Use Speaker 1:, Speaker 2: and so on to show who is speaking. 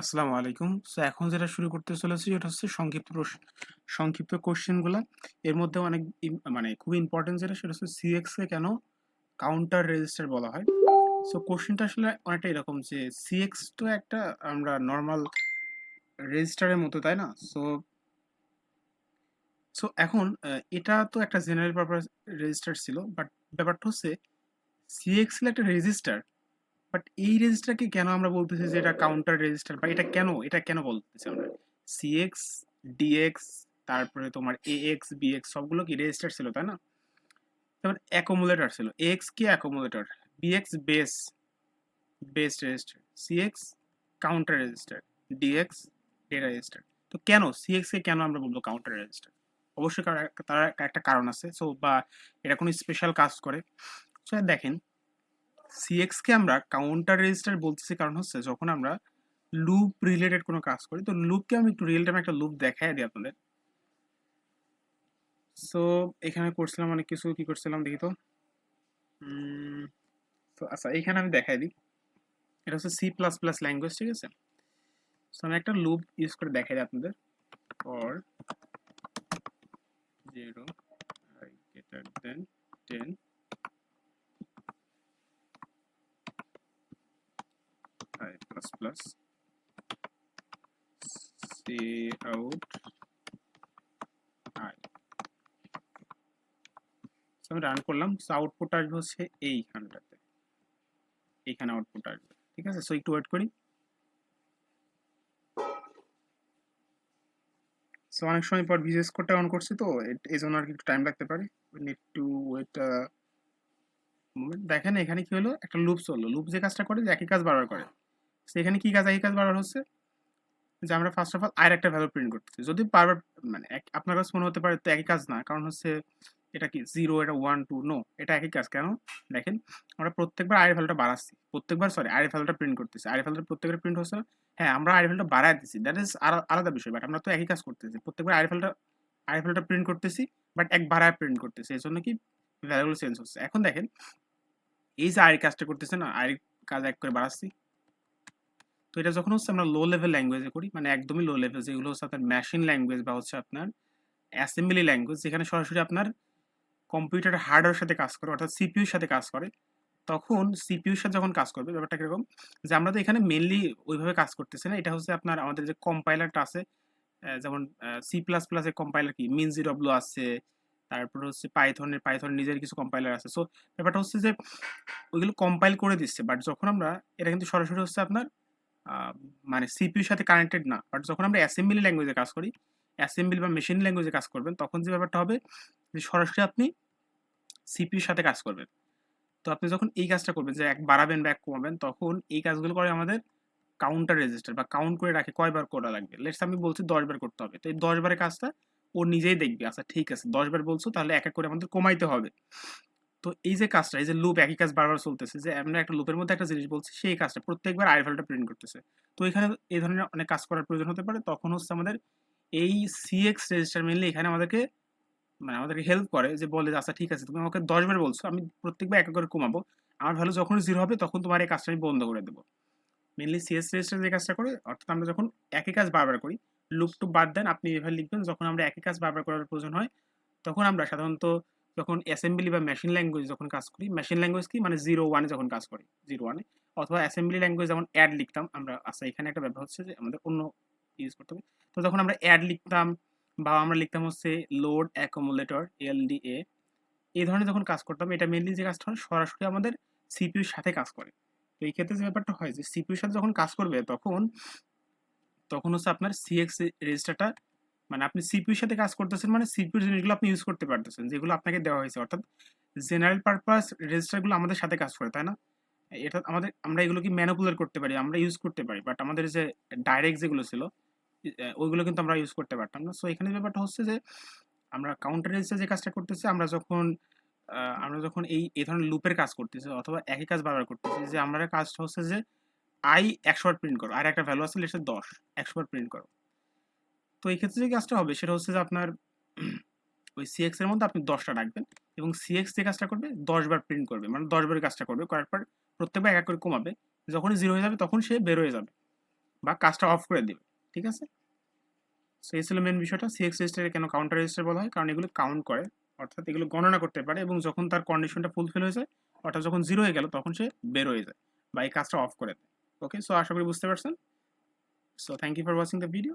Speaker 1: আসসালামু আলাইকুম। সো এখন যেটা শুরু করতে চলেছি এটা হচ্ছে সংক্ষিপ্ত সংক্ষিপ্ত কোয়েশ্চেনগুলা। এর মধ্যে অনেক মানে খুবই ইম্পোর্টেন্ট যেটা সেটা হচ্ছে সিএক্স কে কেন কাউন্টার রেজিস্টার বলা হয়? সো কোয়েশ্চেনটা আসলে অনেকটা এরকম যে সিএক্স তো একটা আমরা নর্মাল রেজিস্টারের মতো, তাই না? সো সো এখন এটা তো একটা জেনারেল পারপাস রেজিস্টার ছিল। বাট ব্যাপারটা হচ্ছে সিএক্স একটা রেজিস্টার। বাট এই রেজিস্টারকে কেন আমরা বলতেছি যে এটা কাউন্টার রেজিস্টার বা এটা কেন এটা কেন বলতেছি আমরা? সিএক্স, ডিএক্স তারপরে তোমার এ এএক্স, বিএক্স সবগুলো কি রেজিস্টার ছিল, তাই না? যেমন অ্যাকুমুলেটর ছিল। এএক্স কি accumulator, BX base, base register, CX counter register, DX data register. তো কেন সিএক্স কে কেন আমরা বলব কাউন্টার রেজিস্টার? অবশ্যই তার একটা কারণ আছে। সো বা এটা কোনো স্পেশাল কাজ করে। সো দেখেন সিএক্স কে আমরা কাউন্টার রেজিস্টার বলতেছি কারণ হচ্ছে যখন আমরা লুপ রিলেটেড কোনো কাজ করি, তো লুপকে আমি একটু রিয়েল টাইমে একটা লুপ দেখাই দিই আপনাদের। সো এখানে করছিলাম অনেক কিছু, কি করছিলাম দেখি তো? তো আচ্ছা এখানে আমি দেখাই দিই। এটা হচ্ছে সি প্লাস প্লাস ল্যাঙ্গুয়েজ ঠিক আছে? সো আমি একটা লুপ ইউজ করে দেখাই দিই আপনাদের। For zero greater than ten plus plus c out আমি রান করলাম আউটপুট আসবে হচ্ছে এইখানটাতে। এইখানে আউটপুট আসবে, ঠিক আছে? সো একটু ওয়েট করি। সো অনেক সময় পর ভিজিএস কোডটা অন করছি তো এই জন্য আর কি একটু টাইম লাগতে পারে। নিড টু ওয়েট দেখেন, এখানে কি হলো? একটা লুপ চলল। লুপ যে কাজটা করে, যে একই কাজ বারবার করে। সেখানে কি কাজ, এই কাজ বারবার হচ্ছে? যে আমরা ফার্স্ট অফ অল আর একটা ভ্যালু প্রিন্ট করতেছি। যদি বারবার মানে আপনার কাছে মনে হতে পারে তো একই কাজ না, কারণ হচ্ছে এটা কি জিরো এটা ওয়ান টু নো এটা একই কাজ কেন? দেখেন, আমরা প্রত্যেকবার আয়ের ভ্যালুটা বাড়াচ্ছি। প্রত্যেকবার সরি আয়ের ভ্যালুটা প্রিন্ট করতেছি। আয়ের ভ্যালুটা প্রত্যেকবার প্রিন্ট হচ্ছে না। হ্যাঁ আমরা আয়ের ভ্যালুটা বাড়ায় দিচ্ছি। দ্যাট ইজ আলাদা বিষয় বাট আমরা তো একই কাজ করতেছি। প্রত্যেকবার আয়ের ভ্যালুটা আয়ের ভ্যালুটা প্রিন্ট করতেছি বাট এক বাড়ায় প্রিন্ট করতেছি। এই জন্য কি ভ্যালুগুলো চেঞ্জ হচ্ছে। এখন দেখেন, এই যে আয়ের কাজটা করতেছে না আয়ের কাজ এক করে বাড়াচ্ছি। তো এটা যখন হচ্ছে আমরা লো লেভেল ল্যাঙ্গুয়েজে করি মানে একদমই লো লেভেল যেগুলো হচ্ছে আপনার মেশিন ল্যাঙ্গুয়েজ বা হচ্ছে আপনার অ্যাসেম্বলি ল্যাঙ্গুয়েজ যেখানে সরাসরি আপনার কম্পিউটার হার্ডওয়্যার সাথে কাজ করে, অর্থাৎ সিপিইউর সাথে কাজ করে, তখন সিপিইউর সাথে যখন কাজ করবে, ব্যাপারটা কীরকম? যে আমরা তো এখানে মেনলি ওইভাবে কাজ করতেছি না, এটা হচ্ছে আপনার আমাদের যে কম্পাইলারটা আছে যেমন সি প্লাস প্লাস কম্পাইলার কি? মিন জি ডব্লিউ আছে, তারপর হচ্ছে পাইথনের পাইথন নিজের কিছু কম্পাইলার আছে। সো ব্যাপারটা হচ্ছে যে ওইগুলো কম্পাইল করে দিচ্ছে বাট যখন আমরা, এটা কিন্তু সরাসরি হচ্ছে আপনার মানে সিপিউর সাথে কানেক্টেড না। বাট যখন আমরা অ্যাসেম্বলি ল্যাঙ্গুয়েজে কাজ করি অ্যাসেম্বলি বা মেশিন ল্যাঙ্গুয়েজে কাজ করবেন, তখন যে ব্যাপারটা হবে যে সরাসরি আপনি সিপিউর সাথে কাজ করবেন। তো আপনি যখন এই কাজটা করবেন, যে এক বাড়াবেন বা এক কমাবেন, তখন এই কাজগুলো করে আমাদের কাউন্টার রেজিস্টার বা কাউন্ট করে রাখে, কয়বার করা লাগবে। লেটস আমি বলছি দশ বার করতে হবে। তো এই দশ বারের কাজটা ও নিজেই দেখবে আচ্ছা ঠিক আছে দশ বার বলছো, তাহলে এক এক করে আমাদের কমাইতে হবে। তো এই যে কাজটা, এই যে লুপ একই কাজ বারবার চলতেছে, যে আমরা একটা লুপের মধ্যে একটা জিনিস বলছি, সেই কাজটা প্রত্যেকবার আই ভ্যালুটা প্রিন্ট করতেছে। তো এখানে এই ধরনের অনেক কাজ করার প্রয়োজন হতে পারে। তখন হচ্ছে আমাদের এই সিএক্স রেজিস্টার মেনলি এখানে আমাদেরকে মানে আমাদেরকে হেল্প করে যে বলে আচ্ছা ঠিক আছে, তুমি আমাকে দশবার বলছো, আমি প্রত্যেকবার এক করে কমাবো। আমার ভ্যালু যখন জিরো হবে, তখন তোমার এই কাজটা আমি বন্ধ করে দেবো। মেনলি সিএস রেজিস্টার যে কাজটা করে, অর্থাৎ আমরা যখন একই কাজ বারবার করি লুপ টু বাদ দেন, আপনি এভাবে লিখবেন, যখন আমরা একই কাজ বারবার করার প্রয়োজন হয়, তখন আমরা সাধারণত যখন অ্যাসেম্বলি বা মেশিন ল্যাঙ্গুয়েজ যখন কাজ করি মেশিন ল্যাঙ্গুয়েজ কি? মানে জিরো ওয়ানে যখন কাজ করি জিরো ওয়ানে অথবা অ্যাসেম্বলি ল্যাঙ্গুয়েজ যেমন অ্যাড লিখতাম, আমরা আচ্ছা এখানে একটা ব্যাপার হচ্ছে যে আমাদের অন্য ইউজ করতে হবে। তো যখন আমরা অ্যাড লিখতাম বা আমরা লিখতাম হচ্ছে লোড অ্যাকোমোলেটর এলডিএ এই ধরনের যখন কাজ করতাম, এটা মেনলি যে কাজটা হয়, সরাসরি আমাদের সিপিউর সাথে কাজ করে। তো এই ক্ষেত্রে যে ব্যাপারটা হয় যে সিপিউর সাথে যখন কাজ করবে, তখন তখন হচ্ছে আপনার সিএক্স রেজিস্টারটা মানে আপনি সিপিউর সাথে কাজ করতেছেন মানে সিপিউর জিনিসগুলো আপনি ইউজ করতে পারতেছেন, যেগুলো আপনাকে দেওয়া হয়েছে। অর্থাৎ জেনারেল পারপাস রেজিস্টারগুলো আমাদের সাথে কাজ করে, তাই না? এটা আমাদের, আমরা এগুলো কি ম্যানুপুলেট করতে পারি, আমরা ইউজ করতে পারি। বাট আমাদের যে ডাইরেক্ট যেগুলো ছিল ওইগুলো কিন্তু আমরা ইউজ করতে পারতাম না। সো এখানে ব্যাপারটা হচ্ছে যে, আমরা কাউন্টার রেজিস্টার যে কাজটা করতেছি, আমরা যখন আমরা যখন এই এই ধরনের লুপের কাজ করতেছি, অথবা একই কাজ বারবার করতেছি, যে আমরা কাজটা হচ্ছে যে আই একশো বার প্রিন্ট করো, আর একটা ভ্যালু আছে লেটসে দশ, একশো বার প্রিন্ট করো। তো এই ক্ষেত্রে যে কাজটা হবে সেটা হচ্ছে যে আপনার ওই সিএক্স এর মধ্যে আপনি দশটা রাখবেন এবং সিএক্স যে কাজটা করবে দশ বার প্রিন্ট করবে মানে দশ বার কাজটা করবে, করার পর প্রত্যেকবার এক এক করে কমাবে। যখনই জিরো হয়ে যাবে তখন সে বের হয়ে যাবে বা কাজটা অফ করে দেবে, ঠিক আছে? সো এই ছিল মেন বিষয়টা। সিএক্স রেজিস্টারে কেন কাউন্টার রেজিস্টার বলা হয়? কারণ এগুলো কাউন্ট করে, অর্থাৎ এগুলো গণনা করতে পারে এবং যখন তার কন্ডিশনটা ফুলফিল হয়ে যায়, অর্থাৎ যখন জিরো হয়ে গেল তখন সে বের হয়ে যায় বা এই কাজটা অফ করে দেয়। ওকে সো আশা করি বুঝতে পারছেন। So thank you for watching the video